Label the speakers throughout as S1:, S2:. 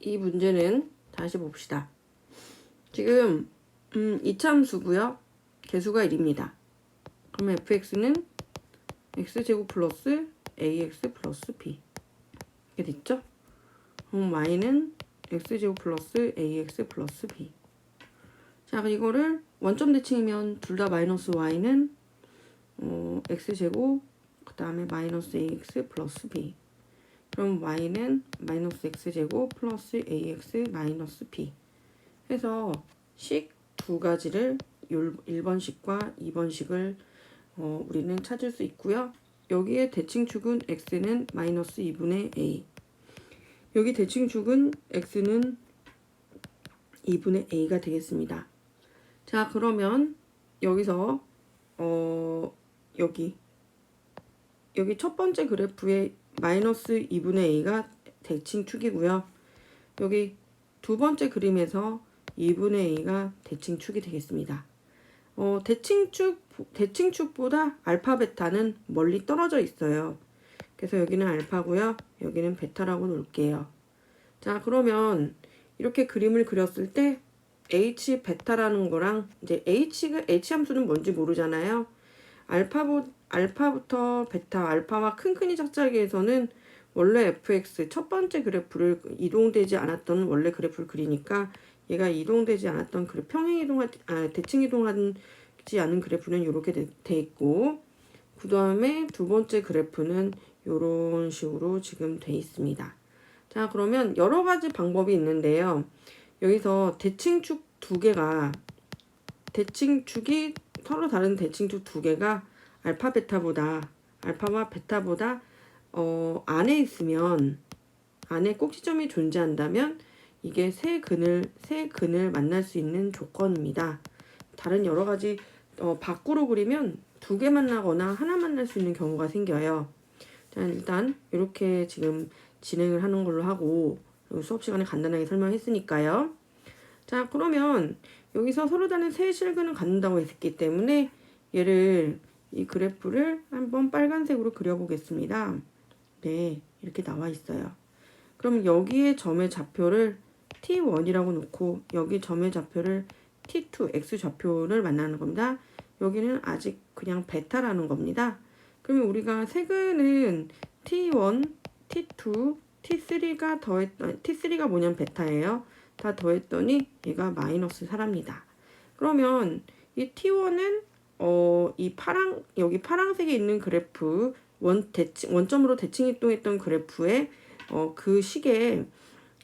S1: 이 문제는 다시 봅시다. 지금 음, 이참수고요. 개수가 1입니다. 그러면 fx는 x제곱 플러스 ax 플러스 b 이렇게 됐죠? 그럼 y는 x제곱 플러스 ax 플러스 b 자 이거를 원점 대칭이면 둘 다 마이너스 y는 어, x제곱 그 다음에 마이너스 ax 플러스 b 그럼 y는 마이너스 x제곱 플러스 ax 마이너스 b 해서 식 두 가지를 1번 식과 2번 식을 어, 우리는 찾을 수 있고요. 여기에 대칭축은 x는 마이너스 2분의 a 여기 대칭축은 x는 2분의 a가 되겠습니다. 자 그러면 여기서 어 여기 여기 첫 번째 그래프에 마이너스 2분의 a가 대칭 축이고요. 여기 두 번째 그림에서 2분의 a가 대칭 축이 되겠습니다. 어, 대칭축 대칭축보다 알파 베타는 멀리 떨어져 있어요. 그래서 여기는 알파고요. 여기는 베타라고 놓을게요. 자, 그러면 이렇게 그림을 그렸을 때 h 베타라는 거랑 이제 h가 h 함수는 뭔지 모르잖아요. 알파부 알파부터 베타, 알파와 큰큰이 짝짝이에서는 원래 fx 첫 번째 그래프를 이동되지 않았던 원래 그래프를 그리니까 얘가 이동되지 않았던 그래 평행 이동하 아 대칭 이동하지 않은 그래프는 이렇게 돼, 돼 있고 그 다음에 두 번째 그래프는 이런 식으로 지금 돼 있습니다. 자 그러면 여러 가지 방법이 있는데요. 여기서 대칭축 두 개가 대칭축이 서로 다른 대칭축 두 개가 알파 베타보다 알파와 베타보다 어 안에 있으면 안에 꼭지점이 존재한다면 이게 세 근을 세 근을 만날 수 있는 조건입니다. 다른 여러 가지 어, 밖으로 그리면 두 개 만나거나 하나 만날 수 있는 경우가 생겨요. 자 일단 이렇게 지금 진행을 하는 걸로 하고 수업 시간에 간단하게 설명했으니까요. 자 그러면 여기서 서로 다른 세 실근을 갖는다고 했기 때문에 얘를 이 그래프를 한번 빨간색으로 그려보겠습니다. 네 이렇게 나와 있어요. 그럼 여기에 점의 좌표를 t1이라고 놓고 여기 점의 좌표를 t2 x 좌표를 만나는 겁니다. 여기는 아직 그냥 베타라는 겁니다. 그러면 우리가 세근은 t1, t2, t3가 더했던 t3가 뭐냐면 베타예요. 다 더했더니 얘가 마이너스 4랍니다. 그러면 이 t1은 어, 이 파랑 여기 파랑색에 있는 그래프 원 대칭 원점으로 대칭 이동했던 그래프의 어, 그 식에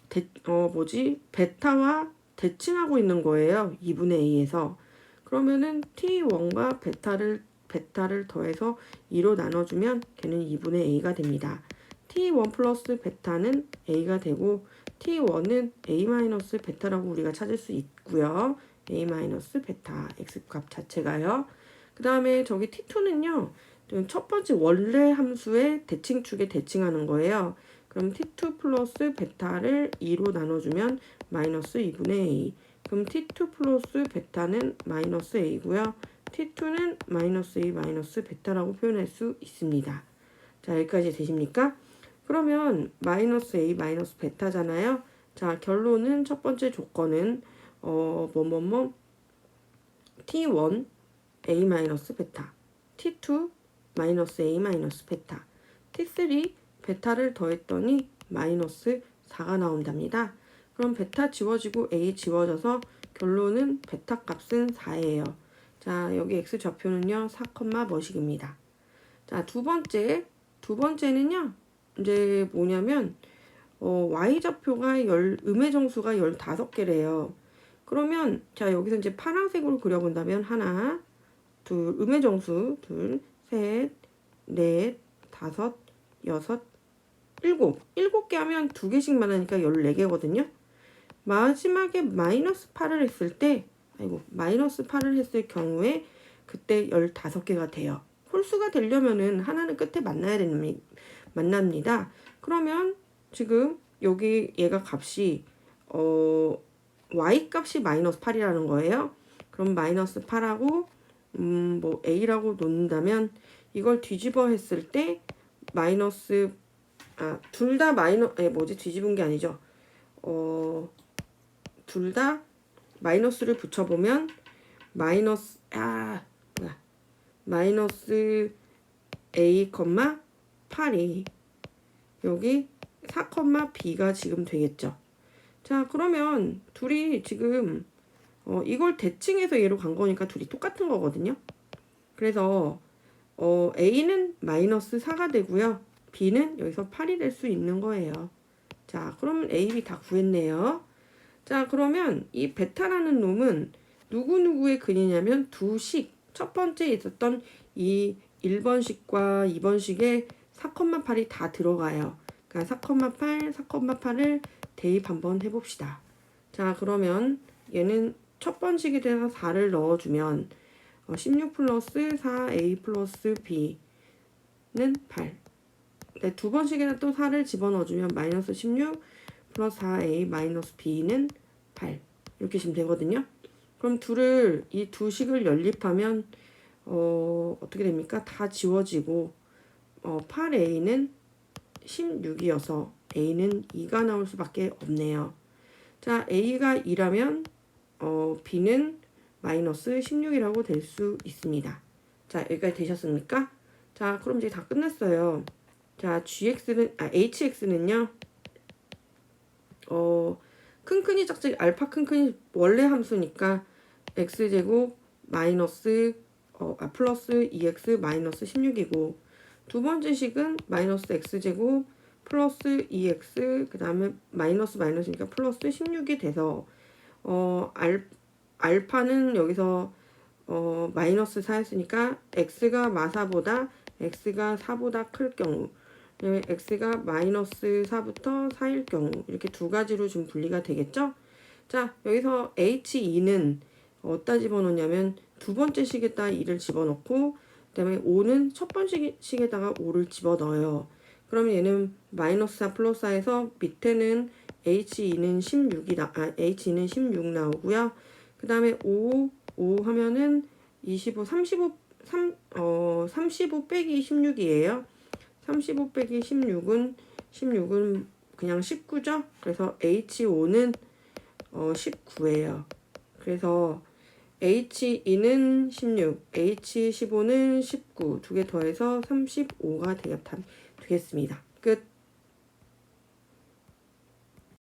S1: 대, 어, 뭐지? 베타와 대칭하고 있는 거예요. 2분의 a에서. 그러면은 t1과 베타를 베타를 더해서 2로 나눠주면 걔는 2분의 a가 됩니다. t1 플러스 베타는 a가 되고 t1은 a 마이너스 베타라고 우리가 찾을 수 있고요. a 마이너스 베타 x 값 자체가요. 그 다음에 저기 t2는요. 첫 번째 원래 함수의 대칭축에 대칭하는 거예요. 그럼 t2 플러스 베타를 2로 나눠주면 마이너스 2분의 a. 그럼 t2 플러스 베타는 마이너스 a고요. t2는 마이너스 a 마이너스 베타라고 표현할 수 있습니다. 자 여기까지 되십니까? 그러면 마이너스 a 마이너스 베타잖아요. 자 결론은 첫 번째 조건은 어 뭐뭐뭐 t1 a 마이너스 베타 t2 마이너스 a 마이너스 베타 t3 베타를 더했더니 마이너스 4가 나온답니다. 그럼 베타 지워지고 a 지워져서 결론은 베타 값은 4예요. 자, 여기 x 좌표는요. 4, 뭐식입니다. 자, 두 번째. 두 번째는요. 이제 뭐냐면 어, y 좌표가 열 음의 정수가 15개래요. 그러면 자, 여기서 이제 파란색으로 그려 본다면 하나, 둘, 음의 정수 둘, 셋, 넷, 다섯, 여섯, 일곱. 일곱 개 하면 두 개씩만 하니까 열네 개거든요. 마지막에 마이너스 8을 했을 때, 아이고, 마이너스 8을 했을 경우에 그때 열다섯 개가 돼요. 홀수가 되려면은 하나는 끝에 만나야 됩니다. 만납니다. 그러면 지금 여기 얘가 값이 어 y 값이 마이너스 8이라는 거예요. 그럼 마이너스 8하고 음 뭐 a라고 놓는다면 이걸 뒤집어 했을 때 마이너스 아, 둘 다 마이너, 에 뭐지, 뒤집은 게 아니죠. 어, 둘 다 마이너스를 붙여 보면 마이너스 아 뭐야 마이너스 a, 8이 여기 4, b가 지금 되겠죠. 자 그러면 둘이 지금 어, 이걸 대칭해서 얘로 간 거니까 둘이 똑같은 거거든요. 그래서 어, a는 마이너스 4가 되고요. b는 여기서 8이 될 수 있는 거예요. 자 그러면 a, b 다 구했네요. 자 그러면 이 베타라는 놈은 누구누구의 근이냐면 두 식, 첫 번째 있었던 이 1번식과 2번식에 4,8이 다 들어가요. 그러니까 4,8, 4,8을 대입 한번 해봅시다. 자 그러면 얘는 첫 번식에 대해서 4를 넣어주면 어, 16 플러스 4a 플러스 b는 8. 네, 두 번씩에다 또 4를 집어넣어주면 마이너스 16 플러스 4a 마이너스 b는 8. 이렇게 시면 되거든요. 그럼 둘을 이 두 식을 연립하면 어, 어떻게 됩니까? 다 지워지고 어, 8a는 16이어서 a는 2가 나올 수밖에 없네요. 자, a가 2라면 어, b는 마이너스 16이라고 될 수 있습니다. 자, 여기까지 되셨습니까? 자, 그럼 이제 다 끝났어요. 자, gx는 아 hx는요. 어, 큰큰이 짝짝이 알파 큰큰이 원래 함수니까 x제곱 마이너스 어, 아, 플러스 2x 마이너스 16이고 두 번째 식은 마이너스 x제곱 플러스 2x 그 다음에 마이너스 마이너스니까 플러스 16이 돼서 어, 알, 알파는 여기서 어, 마이너스 4였으니까 x가 마사보다 x가 4보다 클 경우 x가 마이너스 4부터 4일 경우 이렇게 두 가지로 좀 분리가 되겠죠? 자 여기서 h2는 어디다 집어넣냐면 두 번째 식에다 2를 집어넣고 그 다음에 5는 첫 번째 식에다가 5를 집어넣어요. 그러면 얘는 마이너스 4 플러스 4에서 밑에는 h2는 16이 나, 아, h2는 16 나오고요. 그 다음에 5, 5 하면은 25, 35, 3, 어, 35 빼기 16이에요. 35 빼기 16은 16은 그냥 19죠. 그래서 H5는 어 19예요. 그래서 H2는 16, H15는 19, 두 개 더해서 35가 되겠, 되겠습니다. 끝.